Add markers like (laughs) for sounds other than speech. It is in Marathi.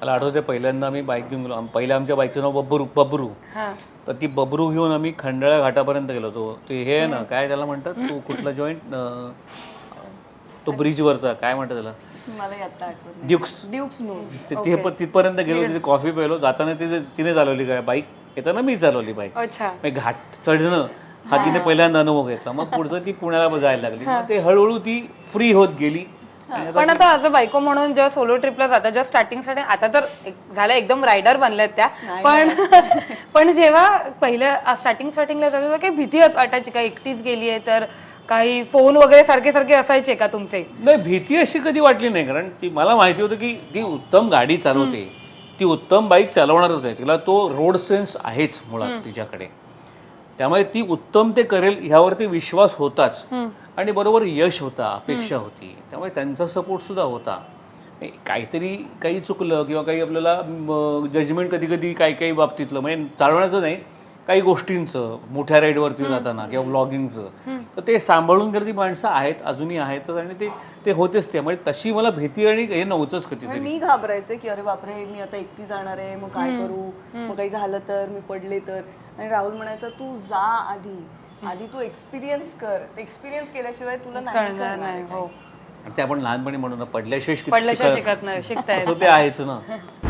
मला आठवते पहिल्यांदा आम्ही बाईक घेऊन गेलो. आम- पहिल्या आमच्या बाईकचं नाव बबरू बबरू. हा. तर ती बबरू घेऊन आम्ही खंडाळा घाटापर्यंत गेलो होतो. ते हे आहे ना काय त्याला म्हणतात? तो कुठला जॉईंट तो ब्रिजवरचा काय म्हणतात त्याला? मला आता आठवत नाही. ड्युक्स ड्यूक्स ते तिथपर्यंत गेलो तिथे कॉफी प्यायलो. जाताना तिथे तिने चालवली काय बाईक येताना मी चालवली बाईक अच्छा. मग घाट चढणं हा तिने पहिल्यांदा अनुभव घेतला. मग पुढचं ती पुण्याला जायला लागली. मग ते हळूहळू ती फ्री होत गेली. आणि पण आता असं बायको म्हणून जेव्हा सोलो ट्रिपला जातात जेव्हा स्टार्टिंगसाठी आता तर एक- झालं एकदम रायडर बनल्यात त्या. पण (laughs) पण जेव्हा पहिल्या स्टार्टिंग स्टार्टिंगला जात काही भीती वाट- वाटायची का? एकटीच गेली आहे तर काही फोन वगैरे सारखे सारखे असायचे का तुमचे? नाही भीती अशी कधी वाटली नाही कारण ती मला माहिती होतं की ती उत्तम गाडी चालवते. ती उत्तम बाईक चालवणारच आहे. तिला तो रोड सेन्स आहेच मुळात तिच्याकडे. त्यामुळे ती उत्तम ते करेल ह्यावरती विश्वास होताच. आणि बरोबर यश होता अपेक्षा होती. त्यामुळे त्यांचा सपोर्ट सुद्धा होता. काहीतरी काही चुकलं किंवा काही आपल्याला जजमेंट कधी कधी काही काही बाबतीतलं म्हणजे चालवण्याचं नाही काही गोष्टींचं मोठ्या राईडवरती जाताना किंवा व्लॉगिंगचं तर ते सांभाळून गेलं ती माणसं आहेत अजूनही आहेतच आणि ते ते होतेच त्यामुळे तशी मला भीती आणि हे नव्हतंच कधीतरी. मी घाबरायचे की अरे बापरे मी आता एकटी जाणार आहे मग काय करू? मग काही झालं तर मी पडले तर? आणि राहुल म्हणायचा तू जा आधी. आधी तू एक्सपिरियन्स कर. एक्सपिरियन्स केल्याशिवाय तुला नाही कळणार नाही हो. आणि ते आपण लहानपणी म्हणून पडल्याशिवाय शिक- पडल्याशिवाय शिका- शिकत नाही शिकता येत तसं ते आहेच ना. (laughs)